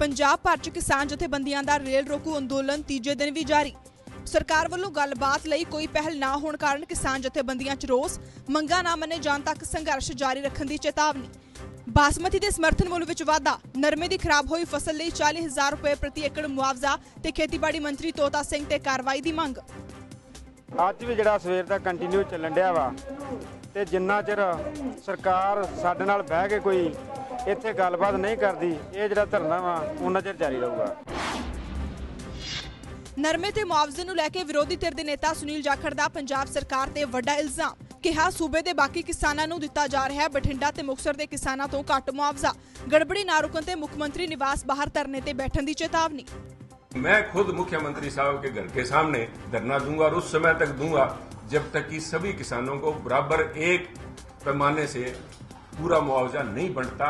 ਪੰਜਾਬ ਭਰ 'ਚ ਕਿਸਾਨ ਜਥੇਬੰਦੀਆਂ ਦਾ ਰੇਲ ਰੋਕੂ ਅੰਦੋਲਨ ਤੀਜੇ ਦਿਨ ਵੀ ਜਾਰੀ। ਸਰਕਾਰ ਵੱਲੋਂ ਗੱਲਬਾਤ ਲਈ ਕੋਈ ਪਹਿਲ ਨਾ ਹੋਣ ਕਾਰਨ ਕਿਸਾਨ ਜਥੇਬੰਦੀਆਂ 'ਚ ਰੋਸ, ਮੰਗਾਂ ਨਾ ਮੰਨੇ ਜਾਣ ਤੱਕ ਸੰਘਰਸ਼ ਜਾਰੀ ਰੱਖਣ ਦੀ ਚੇਤਾਵਨੀ। ਬਾਸਮਤੀ ਦੇ ਸਮਰਥਨ ਮੁੱਲ ਵਿੱਚ ਵਾਧਾ, ਨਰਮੇ ਦੀ ਖਰਾਬ ਹੋਈ ਫਸਲ ਲਈ 40000 ਰੁਪਏ ਪ੍ਰਤੀ ਏਕੜ ਮੁਆਵਜ਼ਾ ਤੇ ਖੇਤੀਬਾੜੀ ਮੰਤਰੀ ਤੋਤਾ ਸਿੰਘ ਤੇ ਕਾਰਵਾਈ ਦੀ ਮੰਗ। ਅੱਜ ਵੀ ਜਿਹੜਾ ਸਵੇਰ ਦਾ ਕੰਟੀਨਿਊ ਚੱਲਣ ਡਿਆ ਵਾ, ਤੇ ਜਿੰਨਾ ਚਿਰ ਸਰਕਾਰ ਸਾਡੇ ਨਾਲ ਬਹਿ ਕੇ ਕੋਈ ਇੱਥੇ ਗੱਲਬਾਤ ਨਹੀਂ ਕਰਦੀ ਇਹ ਜਿਹੜਾ ਧਰਨਾ ਵਾ ਉਹਨਾਂ ਚਿਰ ਜਾਰੀ ਰਹੂਗਾ ਨਰਮੇ ਤੇ ਮੁਆਵਜ਼ੇ ਨੂੰ ਲੈ ਕੇ ਵਿਰੋਧੀ ਧਿਰ ਦੇ ਨੇਤਾ ਸੁਨੀਲ ਜਾਖੜ ਦਾ ਪੰਜਾਬ ਸਰਕਾਰ ਤੇ ਵੱਡਾ ਇਲਜ਼ਾਮ ਕਿਹਾ ਸੂਬੇ ਦੇ ਬਾਕੀ ਕਿਸਾਨਾਂ ਨੂੰ ਦਿੱਤਾ ਜਾ ਰਿਹਾ ਹੈ ਬਠਿੰਡਾ ਤੇ ਮੁਕਸਰ ਦੇ ਕਿਸਾਨਾਂ ਤੋਂ ਘੱਟ ਮੁਆਵਜ਼ਾ ਗੜਬੜੀ ਨਾ ਰੁਕਣ ਤੇ ਮੁੱਖ ਮੰਤਰੀ ਨਿਵਾਸ ਬਾਹਰ ਧਰਨੇ ਤੇ ਬੈਠਣ ਦੀ ਚੇਤਾਵਨੀ मैं खुद मुख्यमंत्री साहब के घर के सामने धरना दूंगा और उस समय तक दूंगा जब तक कि सभी किसानों को बराबर एक पैमाने से पूरा मुआवजा नहीं बनता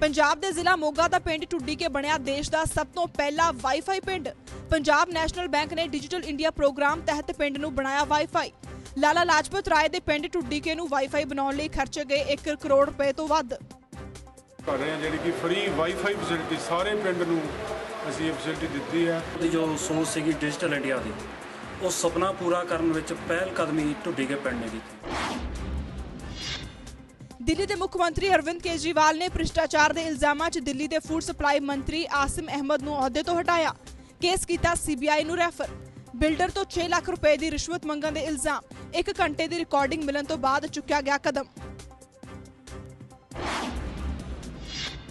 ਪੰਜਾਬ ਦੇ ਜ਼ਿਲ੍ਹਾ ਮੋਗਾ ਦਾ ਪਿੰਡ ਟੁੱਡੀ ਕੇ ਬਣਿਆ ਦੇਸ਼ ਦਾ ਸਭ ਤੋਂ ਪਹਿਲਾ ਵਾਈਫਾਈ ਪਿੰਡ। ਪੰਜਾਬ ਨੈਸ਼ਨਲ ਬੈਂਕ ਨੇ ਡਿਜੀਟਲ ਇੰਡੀਆ ਪ੍ਰੋਗਰਾਮ ਤਹਿਤ ਪਿੰਡ ਨੂੰ ਬਣਾਇਆ ਵਾਈਫਾਈ ਲਾਲਾ ਲਾਜਪਤ ਰਾਏ ਦੇ ਪਿੰਡ ਟੁੱਡੀ ਕੇ ਨੂੰ ਵਾਈਫਾਈ ਬਣਾਉਣ ਲਈ ਖਰਚੇ ਗਏ 1 ਕਰੋੜ ਰੁਪਏ ਤੋਂ ਵੱਧ। ਕਰ ਰਹੇ ਹਾਂ ਜਿਹੜੀ ਕਿ ਫ੍ਰੀ ਵਾਈਫਾਈ ਫੈਸਿਲਿਟੀ ਸਾਰੇ ਪਿੰਡ ਨੂੰ ਅਸੀਂ ਇਹ ਫੈਸਿਲਿਟੀ ਦਿੱਤੀ ਹੈ। ਦੀ ਜੋ ਸੋਚ ਸੀਗੀ ਡਿਜੀਟਲ ਇੰਡੀਆ ਦੀ ਉਹ ਸੁਪਨਾ ਪੂਰਾ ਕਰਨ ਵਿੱਚ ਪਹਿਲ ਕਦਮੀ ਢੁੱਡੀ ਕੇ ਪਿੰਡ ਨੇ ਕੀਤੀ। ਦਿੱਲੀ ਦੇ ਮੁੱਖ ਮੰਤਰੀ ਅਰਵਿੰਦ ਕੇਜਰੀਵਾਲ ਨੇ ਭ੍ਰਿਸ਼ਟਾਚਾਰ ਦੇ ਇਲਜ਼ਾਮਾਂ 'ਚ ਦਿੱਲੀ ਦੇ ਫੂਡ ਸਪਲਾਈ ਮੰਤਰੀ ਆਸਿਮ ਅਹਿਮਦ ਨੂੰ ਅਹੁਦੇ ਤੋਂ ਹਟਾਇਆ। ਕੇਸ ਕੀਤਾ ਸੀਬੀਆਈ ਨੂੰ ਰੈਫਰ। ਬਿਲਡਰ ਤੋਂ 6 ਲੱਖ ਰੁਪਏ ਦੀ ਰਿਸ਼ਵਤ ਮੰਗਣ ਦੇ ਇਲਜ਼ਾਮ। 1 ਘੰਟੇ ਦੀ ਰਿਕਾਰਡਿੰਗ ਮਿਲਣ ਤੋਂ ਬਾਅਦ ਚੁੱਕਿਆ ਗਿਆ ਕਦਮ।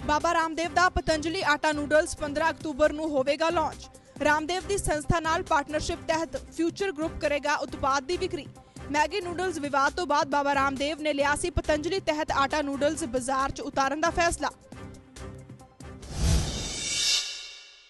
ਬਾਬਾ ਰਾਮਦੇਵ ਦਾ ਪਤੰਜਲੀ ਆਟਾ ਨੂਡਲਸ 15 ਅਕਤੂਬਰ ਨੂੰ ਹੋਵੇਗਾ ਲਾਂਚ। ਰਾਮਦੇਵ ਦੀ ਸੰਸਥਾ ਨਾਲ ਪਾਰਟਨਰਸ਼ਿਪ ਤਹਿਤ ਫਿਊਚਰ ਗਰੁੱਪ ਕਰੇਗਾ ਉਤਪਾਦ ਦੀ ਵਿਕਰੀ। ਮੈਗੀ ਨੂਡਲਸ ਵਿਵਾਦ ਤੋਂ ਬਾਅਦ ਬਾਬਾ ਰਾਮਦੇਵ ਨੇ ਲਿਆ ਸੀ ਪਤੰਜਲੀ ਤਹਿਤ ਆਟਾ ਨੂਡਲਸ ਬਾਜ਼ਾਰ 'ਚ ਉਤਾਰਨ ਦਾ ਫੈਸਲਾ।